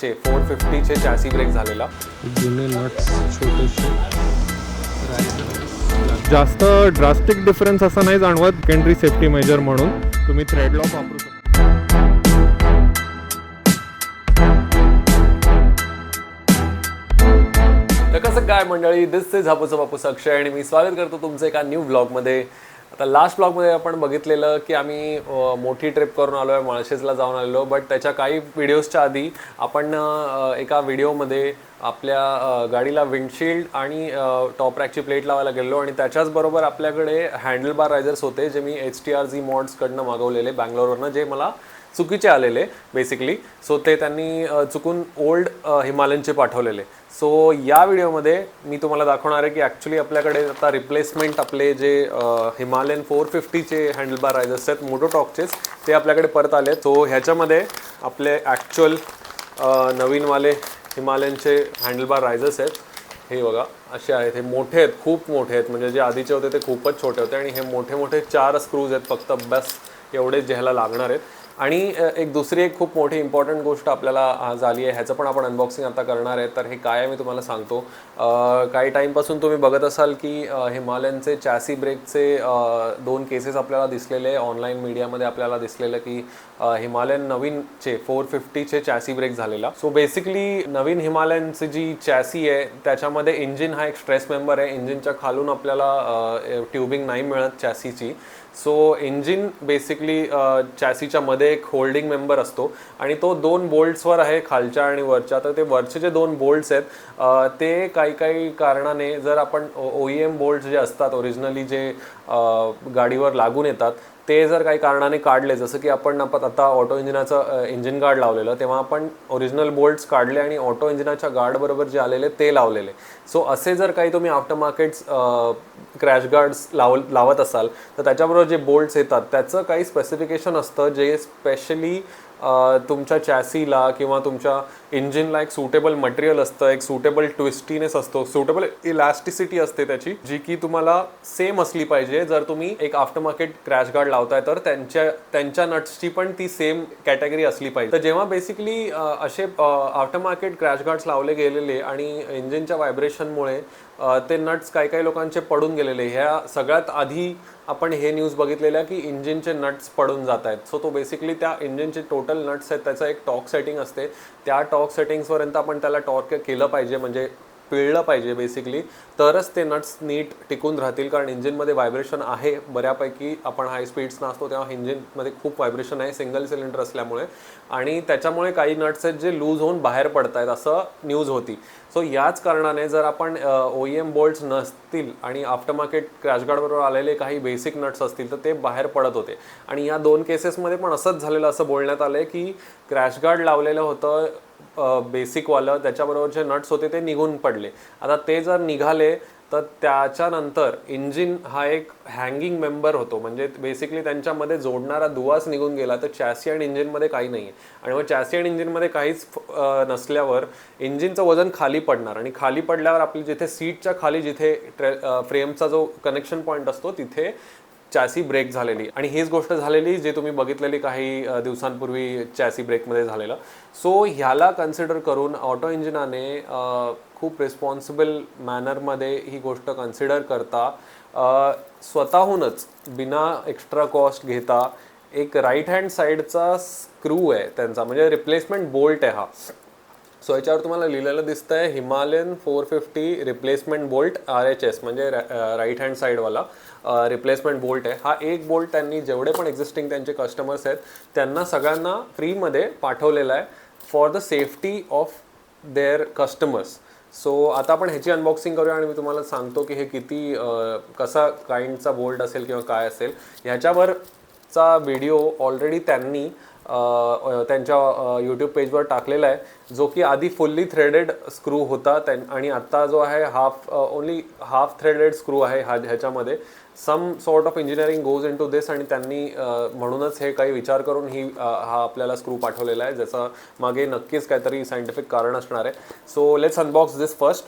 चे फोर फिफ्टीचे chassis break झालेला. जुने नट्स छोटेसे. जास्त ड्रास्टिक डिफरन्स असा नाही जाणवत. सेकंडरी सेफ्टी मेजर म्हणून. तुम्ही थ्रेड लॉक वापरू शकता. तर कसं काय मंडळी? दिस इज हापूस बापूस अक्षय आणि मी स्वागत करतो तुमचं एका न्यू ब्लॉगमध्ये तर लास्ट ब्लॉगमध्ये आपण बघितलेलं की आम्ही मोठी ट्रिप करून आलो आहे माळशेजला जाऊन आलेलो. बट त्याच्या काही व्हिडिओजच्या आधी आपण एका व्हिडिओमध्ये आपल्या गाडीला विंडशील्ड आणि टॉप रॅकची प्लेट लावायला गेलो आणि त्याच्याचबरोबर आपल्याकडे हँडल बार रायझर्स होते जे मी एच टी आर झी मॉड्सकडनं मागवलेले बँगलोरवरनं जे मला चुकीचे आलेले बेसिकली सो ते त्यांनी चुकून ओल्ड हिमालयनचे पाठवलेले. सो या व्हिडिओमध्ये मी तुम्हाला दाखवणार आहे की ॲक्च्युली आपल्याकडे आता रिप्लेसमेंट आपले जे हिमालयन फोर फिफ्टीचे हँडलबार रायझर्स आहेत मोटोटॉकचेच ते आपल्याकडे परत आले सो ह्याच्यामध्ये आपले ॲक्च्युअल नवीनवाले हिमालयनचे हँडलबार रायझर्स आहेत. हे बघा असे आहेत. हे मोठे आहेत खूप मोठे आहेत. म्हणजे जे आधीचे होते ते खूपच छोटे होते. आणि हे मोठे मोठे चार स्क्रूज आहेत फक्त बस एवढेच ज्याला लागणार आहेत. आणि एक दुसरी एक खूप मोठी इम्पॉर्टंट गोष्ट आपल्याला झाली आहे ह्याचं पण आपण अनबॉक्सिंग आता करणार आहे. तर हे काय आहे मी तुम्हाला सांगतो. काही टाईमपासून तुम्ही बघत असाल की हिमालयनचे चॅसी ब्रेकचे दोन केसेस आपल्याला दिसलेले ऑनलाईन मीडियामध्ये आपल्याला दिसलेलं की हिमालयन नवीनचे फोर फिफ्टीचे चॅसी ब्रेक झालेला. सो बेसिकली नवीन हिमालयनची जी चॅसी आहे त्याच्यामध्ये इंजिन हा एक स्ट्रेस मेंबर आहे. इंजिनच्या खालून आपल्याला ट्युबिंग नाही मिळत चॅसीची सो इंजिन बेसिकली चॅसीच्या मध्ये एक होल्डिंग मेंबर असतो. आणि तो दोन बोल्ट्सवर आहे खालच्या आणि वरच्या. तर ते वरचे जे दोन बोल्ट्स आहेत uh, ते काही काही कारणाने जर आपण ओ एम बोल्ट्स जे असतात ओरिजिनली जे गाडीवर लागून येतात. ते जर काही कारणाने काढले जसं की आपण आपण आता ऑटो इंजिनाचं इंजिन गार्ड लावलेलं तेव्हा आपण ओरिजिनल बोल्ट्स काढले आणि ऑटो इंजिनाच्या गार्डबरोबर जे आलेले ते लावलेले. सो असे जर काही तुम्ही आफ्टर मार्केट्स क्रॅश गार्ड्स लाव लावत असाल तर त्याच्याबरोबर जे बोल्ट्स येतात त्याचं काही स्पेसिफिकेशन असतं जे स्पेशली तुमच्या चॅसीला किंवा तुमच्या इंजिनला एक सुटेबल मटेरियल असतं एक सुटेबल ट्विस्टीनेस असतो सुटेबल इलॅस्टिसिटी असते त्याची जी की तुम्हाला सेम असली पाहिजे. जर तुम्ही एक आफ्टर मार्केट क्रॅश गार्ड लावताय तर त्यांच्या त्यांच्या नट्सची पण ती सेम कॅटेगरी असली पाहिजे. तर जेव्हा बेसिकली असे आफ्टर मार्केट क्रॅश गार्ड्स लावले गेलेले आणि इंजिनच्या व्हायब्रेशनमुळे ते नट्स काही काही लोकांचे पडून गेलेले. ह्या सगळ्यात आधी आपण हे न्यूज बघितलेल्या की इंजिनचे नट्स पडून जात आहेत. सो तो बेसिकली त्या इंजिनचे टोटल नट्स आहेत. त्याचं एक टॉक सेटिंग असते. त्या टॉक सेटिंग्सपर्यंत आपण त्याला टॉर्क केलं पाहिजे. म्हणजे पिळलं पाहिजे बेसिकली तरच ते नट्स नीट टिकून राहतील कारण इंजिनमध्ये व्हायब्रेशन आहे. बऱ्यापैकी आपण हाय स्पीड्सना असतो तेव्हा इंजिनमध्ये खूप व्हायब्रेशन आहे सिंगल सिलेंडर असल्यामुळे. आणि त्याच्यामुळे काही नट्स आहेत जे लूज होऊन बाहेर पडत आहेत असं न्यूज होती. सो याच कारणाने जर आपण ओ एम बोल्ट्स नसतील आणि आफ्टर मार्केट क्रॅशगार्डबरोबर आलेले काही बेसिक नट्स असतील तर ते बाहेर पडत होते. आणि या दोन केसेसमध्ये पण असंच झालेलं असं बोलण्यात आलं आहे की क्रॅशगार्ड लावलेलं होतं बेसिकवालं त्याच्याबरोबर जे नट्स होते ते निघून पडले. आता ते जर निघाले तर त्याच्यानंतर इंजिन हा एक हँगिंग मेंबर होतो. म्हणजे बेसिकली त्यांच्यामध्ये जोडणारा दुवाच निघून गेला तर चॅसी आणि इंजिनमध्ये काही नाही आहे आणि मग चॅसी आणि इंजिनमध्ये काहीच नसल्यावर इंजिनचं वजन खाली पडणार. आणि खाली पडल्यावर आपली जिथे सीटच्या खाली जिथे फ्रेमचा जो कनेक्शन पॉईंट असतो तिथे चॅसी ब्रेक झालेली. आणि हीच गोष्ट झालेली जे तुम्ही बघितलेली काही दिवसांपूर्वी चॅसी ब्रेकमध्ये झालेलं. सो ह्याला कन्सिडर करून ऑटो इंजिनाने खूप रिस्पॉन्सिबल मॅनरमध्ये ही गोष्ट कन्सिडर करता स्वतःहूनच बिना एक्स्ट्रा कॉस्ट घेता एक राईट हँड साईडचा स्क्रू आहे त्यांचा. म्हणजे रिप्लेसमेंट बोल्ट आहे हा. सो याच्यावर तुम्हाला लिहिलेलं दिसतंय Himalayan four fifty replacement bolt R H S म्हणजे राईट हँड साईडवाला रिप्लेसमेंट बोल्ट आहे. हा एक बोल्ट त्यांनी जेवढे पण एक्झिस्टिंग त्यांचे कस्टमर्स आहेत त्यांना सगळ्यांना फ्रीमध्ये पाठवलेला आहे for the safety of their customers so आता आपण ह्याची अनबॉक्सिंग करूया आणि मी तुम्हाला सांगतो की हे किती कसा काइंडचा बोल्ट असेल किंवा काय असेल. ह्याच्यावरचा व्हिडिओ ऑलरेडी त्यांनी त्यांच्या यूट्यूब पेजवर टाकलेला आहे जो की आधी फुल्ली थ्रेडेड स्क्रू होता त्यां आणि आत्ता जो आहे half only half threaded screw आहे हा ह्याच्यामध्ये. Some sort of engineering goes into this आणि त्यांनी म्हणूनच हे काही विचार करून ही हा आपल्याला स्क्रू पाठवलेला आहे ज्याचा मागे नक्कीच काहीतरी सायंटिफिक कारण असणार आहे. So let's unbox this first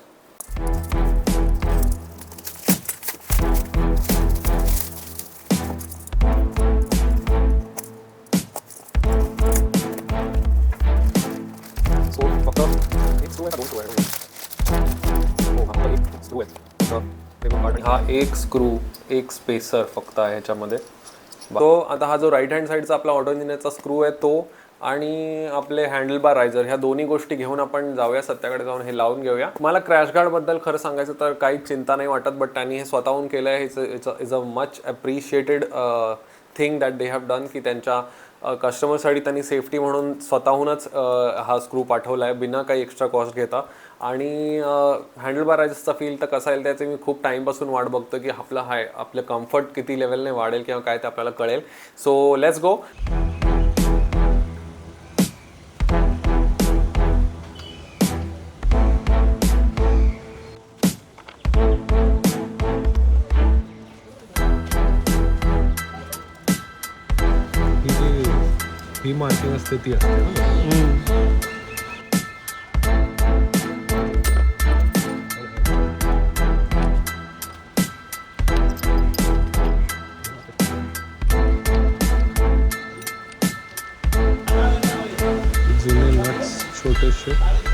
एक स्क्रू एक स्पेसर फक्त आहे ह्याच्यामध्ये. तो आता हा जो राईट हँड साईडचा आपला ऑटो इंजिनियरचा स्क्रू आहे तो आणि आपले हँडल बार रायझर ह्या दोन्ही गोष्टी घेऊन आपण जाऊया सत्याकडे जाऊन हे लावून घेऊया. मला क्रॅश गार्डबद्दल खरं सांगायचं तर काही चिंता नाही वाटत बट त्यांनी हे स्वतःहून केलं आहे it's is a much appreciated thing that they have done की त्यांच्या कस्टमरसाठी त्यांनी सेफ्टी म्हणून स्वतःहूनच हा स्क्रू पाठवला आहे बिना काही एक्स्ट्रा कॉस्ट घेता. आणि हँडल बार रायझर्सचा फील तर कसा येईल त्याचे मी खूप टाईमपासून वाट बघतो की आपलं हाय आपलं कम्फर्ट किती लेवलने वाढेल किंवा काय ते आपल्याला कळेल. सो लेट्स गो ही मार्किंग असते ती असते नट्स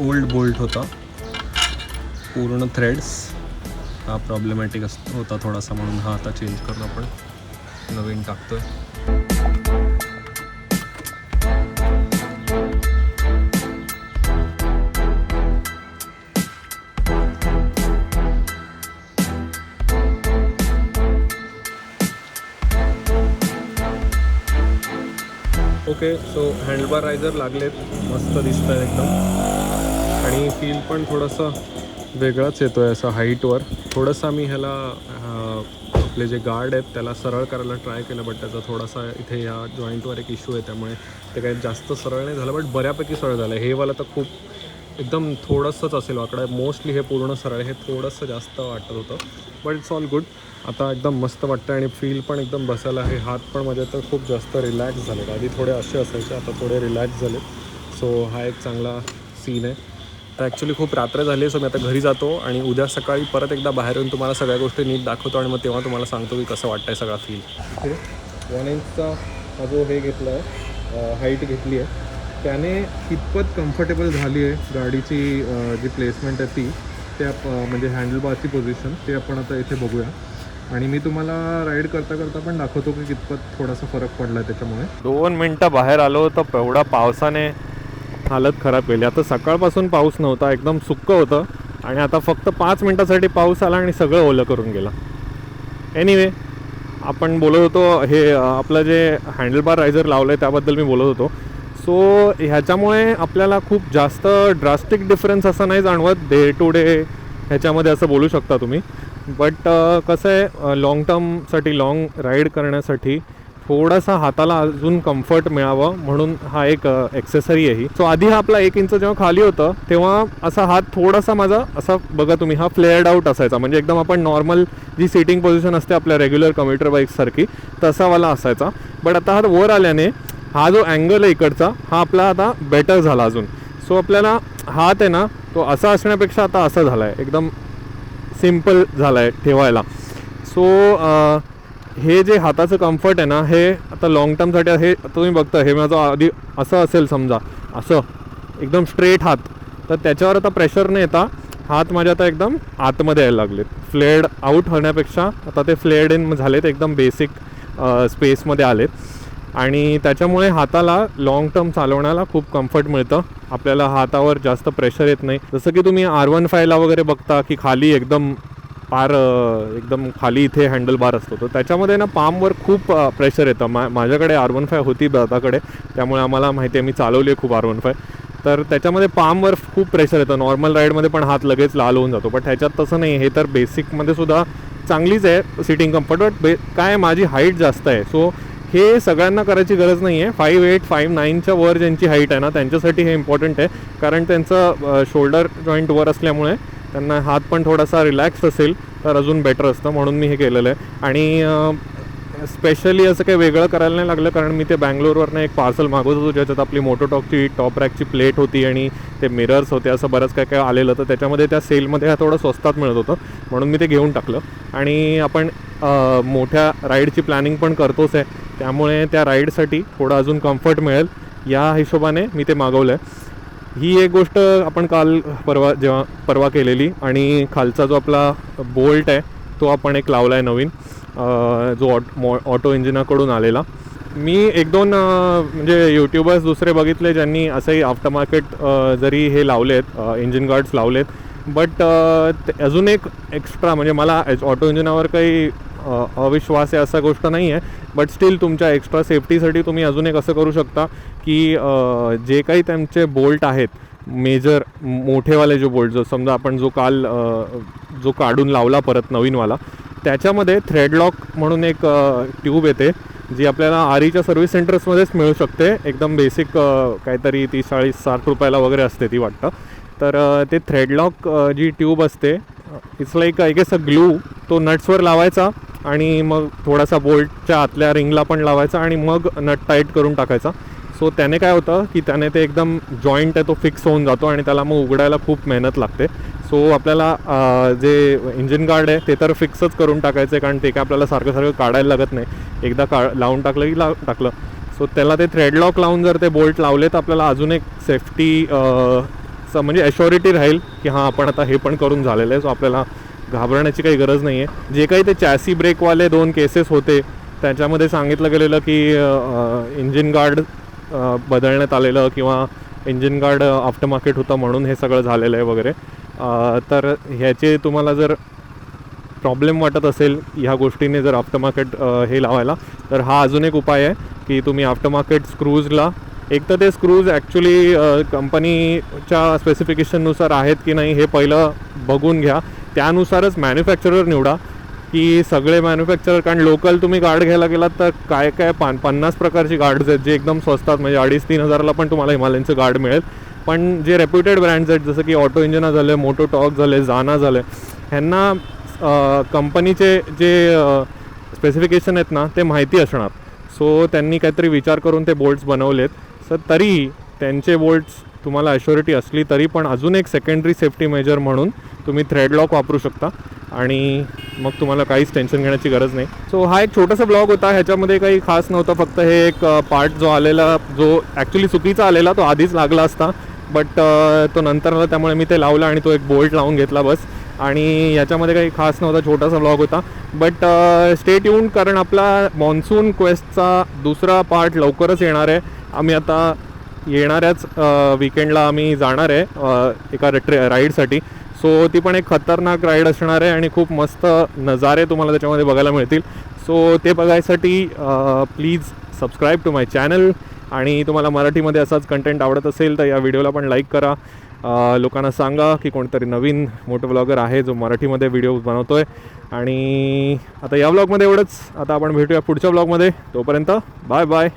ओल्ड बोल्ट होता. पूर्ण थ्रेड्स हा प्रॉब्लेमॅटिक अस होता थोडासा म्हणून हा आता चेंज करून आपण नवीन टाकतोय. ओके सो हँडलबार रायझर लागलेत. मस्त दिसत आहे एकदम. आणि फील पण थोडंसं वेगळाच येतो आहे असं हाईटवर थोडंसं आम्ही ह्याला आपले जे गार्ड आहेत त्याला सरळ करायला ट्राय केलं बट त्याचा थोडासा इथे या जॉईंटवर एक इश्यू आहे त्यामुळे ते काही जास्त सरळ नाही झालं बट बऱ्यापैकी सरळ झालं हे वाला तर खूप एकदम थोडंसंच असेल वाकडं. मोस्टली हे पूर्ण सरळ हे थोडंसं जास्त वाटत होतं बट इट्स ऑल गुड आता एकदम मस्त वाटतं आणि फील पण एकदम बसायला आहे. हात पण माझे तर खूप जास्त रिलॅक्स झाले आधी थोडे असे असायचे आता थोडे रिलॅक्स झाले सो हा एक चांगला सीन आहे. तर ॲक्च्युली खूप रात्र झाली सो मी आता घरी जातो आणि उद्या सकाळी परत एकदा बाहेर येऊन तुम्हाला सगळ्या गोष्टी नीट दाखवतो आणि मग तेव्हा तुम्हाला सांगतो की कसं वाटतंय सगळा फील वन इंचचा हा जो हे घेतला आहे हाईट घेतली आहे त्याने कितपत कम्फर्टेबल झाली आहे गाडीची जी प्लेसमेंट आहे ती ते आप म्हणजे हँडलबारची पोझिशन ते आपण आता इथे बघूया. आणि मी तुम्हाला राईड करता करता पण दाखवतो की कितपत थोडासा फरक पडला आहे त्याच्यामुळे. दोन मिनटं बाहेर आलो तर एवढा पावसाने हालत खराब केली. आता सकाळपासून पाऊस नव्हता एकदम सुक्क होतं आणि आता फक्त पाच मिनटासाठी पाऊस आला आणि सगळं ओलं करून गेला. एनिवे आपण बोलत होतो हे आपलं जे हँडलबार रायझर लावलं आहे त्याबद्दल मी बोलत होतो. सो ह्याच्यामुळे आपल्याला खूप जास्त ड्रास्टिक डिफरन्स असं नाही जाणवत डे टू डे ह्याच्यामध्ये असं बोलू शकता तुम्ही. बट कसं आहे लाँग टर्मसाठी लाँग राईड करण्यासाठी थोडासा हाताला अजून कम्फर्ट मिळावं म्हणून हा एक एक्सेसरी आहे ही. सो आधी हा आपला एक इंच जेव्हा खाली होतं तेव्हा असा हात थोडासा माझा असा बघा तुम्ही हा फ्लेअर्ड आउट असायचा. म्हणजे एकदम आपण नॉर्मल जी सिटिंग पोझिशन असते आपल्या रेग्युलर कम्प्युटर बाईकसारखी तसावाला असायचा. बट आता हा वर आल्याने हा जो अँगल आहे इकडचा हा आपला आता बेटर झाला अजून. सो आपल्याला हात आहे ना तो असा असण्यापेक्षा आता असा झाला आहे एकदम सिंपल झाला आहे ठेवायला सो हे जे हाताचं कम्फर्ट आहे ना हे आता लाँग टर्मसाठी हे तुम्ही बघता हे माझं आधी असं असेल समजा असं एकदम स्ट्रेट हात. तर त्याच्यावर आता प्रेशर न येता हात माझे आता एकदम आतमध्ये यायला लागलेत. फ्लेड आऊट होण्यापेक्षा आता ते फ्लेड इन झालेत एकदम बेसिक स्पेसमध्ये आलेत. आणि त्याच्यामुळे हाताला लाँग टर्म चालवण्याला खूप कम्फर्ट मिळतं. आपल्याला हातावर जास्त प्रेशर येत नाही. जसं की तुम्ही आर वन फायला वगैरे बघता की खाली एकदम पार एकदम खाली इथे हँडल बार असतो. तर त्याच्यामध्ये ना पामवर खूप प्रेशर येतं. मा माझ्याकडे आर वन फाय होती दादाकडे. त्यामुळे आम्हाला माहिती आहे मी चालवली आहे खूप आर वन फाय तर त्याच्यामध्ये पामवर खूप प्रेशर येतं. नॉर्मल राईडमध्ये पण हात लगेच लाल होऊन जातो. बट ह्याच्यात तसं नाही. हे तर बेसिकमध्ये सुद्धा चांगलीच आहे सिटिंग कम्फर्ट बट बे काय माझी हाईट जास्त आहे. सो हे सगळ्यांना करायची गरज नाही आहे. फाईव्ह एट फाईव्ह नाईनच्या वर ज्यांची हाईट आहे ना त्यांच्यासाठी हे इम्पॉर्टंट आहे. कारण त्यांचं शोल्डर जॉईंट वर असल्यामुळे त्यांना हात पण थोडासा रिलॅक्स असेल तर अजून बेटर असतं म्हणून मी हे केलेलं आहे. आणि स्पेशली असं काही वेगळं करायला नाही लागलं कारण मी ते बँगलोरवरनं एक पार्सल मागवत होतो ज्याच्यात आपली मोटोटॉकची टॉप रॅकची प्लेट होती आणि ते मिरर्स होते असं बरंच काय काय आलेलं तर त्याच्यामध्ये त्या सेलमध्ये हा थोडं स्वस्तात मिळत होतं म्हणून मी ते घेऊन टाकलं. आणि आपण मोठ्या राईडची प्लॅनिंग पण करतोच आहे. त्यामुळे त्या राईडसाठी थोडं अजून कम्फर्ट मिळेल. या हिशोबाने मी ते मागवलं आहे ही एक गोष्ट आपण काल परवा जेव्हा परवा केलेली आणि खालचा जो आपला बोल्ट आहे तो आपण एक लावला आहे नवीन जो ऑट मॉ ऑटो इंजिनाकडून आलेला. मी एक दोन म्हणजे यूट्यूबर्स दुसरे बघितले ज्यांनी असंही आफ्टर मार्केट जरी हे लावलेत इंजिन गार्ड्स लावलेत बट अजून एक एक्स्ट्रा म्हणजे मला ऑटो इंजिनावर काही अविश्वास आहे असा गोष्ट नाही आहे बट स्टील तुमच्या एक्स्ट्रा सेफ्टीसाठी तुम्ही अजून एक असं करू शकता की जे काही त्यांचे बोल्ट आहेत मेजर मोठेवाले जो बोल्ट जो समजा आपण जो काल जो काढून लावला परत नवीनवाला त्याच्यामध्ये थ्रेडलॉक म्हणून एक ट्यूब येते जी आपल्याला आरीच्या सर्व्हिस सेंटर्समध्येच मिळू शकते. एकदम बेसिक काहीतरी तीस चाळीस साठ रुपयाला वगैरे असते ती वाटतं. तर ते थ्रेडलॉक जी ट्यूब असते it's like I guess a glue तो नट्सवर लावायचा. आणि मग थोडासा बोल्टच्या आतल्या रिंगला पण लावायचा आणि मग नट टाईट करून टाकायचा. सो त्याने काय होतं की त्याने ते एकदम जॉईंट आहे तो फिक्स होऊन जातो आणि त्याला मग उघडायला खूप मेहनत लागते. सो आपल्याला जे इंजिन गार्ड आहे ते तर फिक्सच करून टाकायचं आहे कारण ते काय आपल्याला सारखं सारखं काढायला लागत नाही. एकदा का लावून टाकलं की लाव टाकलं. सो त्याला ते थ्रेडलॉक लावून जर ते बोल्ट लावले तर आपल्याला अजून एक सेफ्टी स म्हणजे ॲश्युरिटी राहील की हां आपण आता हे पण करून झालेलं आहे. सो आपल्याला घाबरण्याची काही गरज नाही आहे जे काही ते चॅसी ब्रेकवाले दोन केसेस होते त्याच्यामध्ये सांगितलं गेलेलं की इंजिन गार्ड बदलण्यात आलेलं किंवा इंजिन गार्ड आफ्टर मार्केट होतं म्हणून हे सगळं झालेलं आहे वगैरे. तर ह्याचे तुम्हाला जर प्रॉब्लेम वाटत असेल ह्या गोष्टीने जर आफ्टर मार्केट हे लावायला तर हा अजून एक उपाय आहे की तुम्ही आफ्टर मार्केट स्क्रूजला एक तर ते स्क्रूज ॲक्च्युली कंपनीच्या स्पेसिफिकेशननुसार आहेत की नाही हे पहिलं बघून घ्या. त्यानुसारच मॅन्युफॅक्चरर निवडा की सगळे मॅन्युफॅक्चरर कारण लोकल तुम्ही गार्ड घ्यायला गेलात तर काय काय पान पन्नास प्रकारची गार्ड्स आहेत जे एकदम स्वस्तात म्हणजे अडीच तीन हजाराला पण तुम्हाला हिमालयनचं गार्ड मिळेल. पण जे रेप्युटेड ब्रँड्स आहेत जसं की ऑटो इंजिना झाले मोटो टॉक झाले जाना झाले ह्यांना कंपनीचे जे स्पेसिफिकेशन आहेत ना ते माहिती असणार. सो त्यांनी काहीतरी विचार करून ते बोल्ट्स बनवलेत. सर तरीही त्यांचे बोल्ट्स तुम्हाला ॲश्युरिटी असली तरी पण अजून एक सेकंडरी सेफ्टी मेजर म्हणून तुम्ही थ्रेडलॉक वापरू शकता. आणि मग तुम्हाला काहीच टेन्शन घेण्याची गरज नाही. सो हा एक छोटासा ब्लॉग होता. ह्याच्यामध्ये काही खास नव्हतं. फक्त हे एक पार्ट जो आलेला जो ॲक्च्युली चुकीचा आलेला तो आधीच लागला असता. बट तो नंतर आला त्यामुळे मी ते लावलं आणि तो एक बोल्ट लावून घेतला बस. आणि याच्यामध्ये काही खास नव्हता छोटासा ब्लॉग होता. बट स्टेट येऊन कारण आपला मॉन्सून क्वेस्टचा दुसरा पार्ट लवकरच येणार आहे. आम्ही आता येणाऱ्याच विकेंडला आम्ही जाणार आहे एका ट्रे राईडसाठी सो ती पण एक खतरनाक राईड असणार आहे आणि खूप मस्त नजारे तुम्हाला त्याच्यामध्ये बघायला मिळतील. सो ते बघायसाठी please subscribe to my channel आणि तुम्हाला मराठीमध्ये असाच कंटेंट आवडत असेल तर या व्हिडिओला पण लाईक करा. लोकांना सांगा की कोणतरी नवीन मोठं ब्लॉगर आहे जो मराठीमध्ये व्हिडिओ बनवतो आहे आणि आता या ब्लॉगमध्ये एवढंच. आता आपण भेटूया पुढच्या ब्लॉगमध्ये तोपर्यंत बाय बाय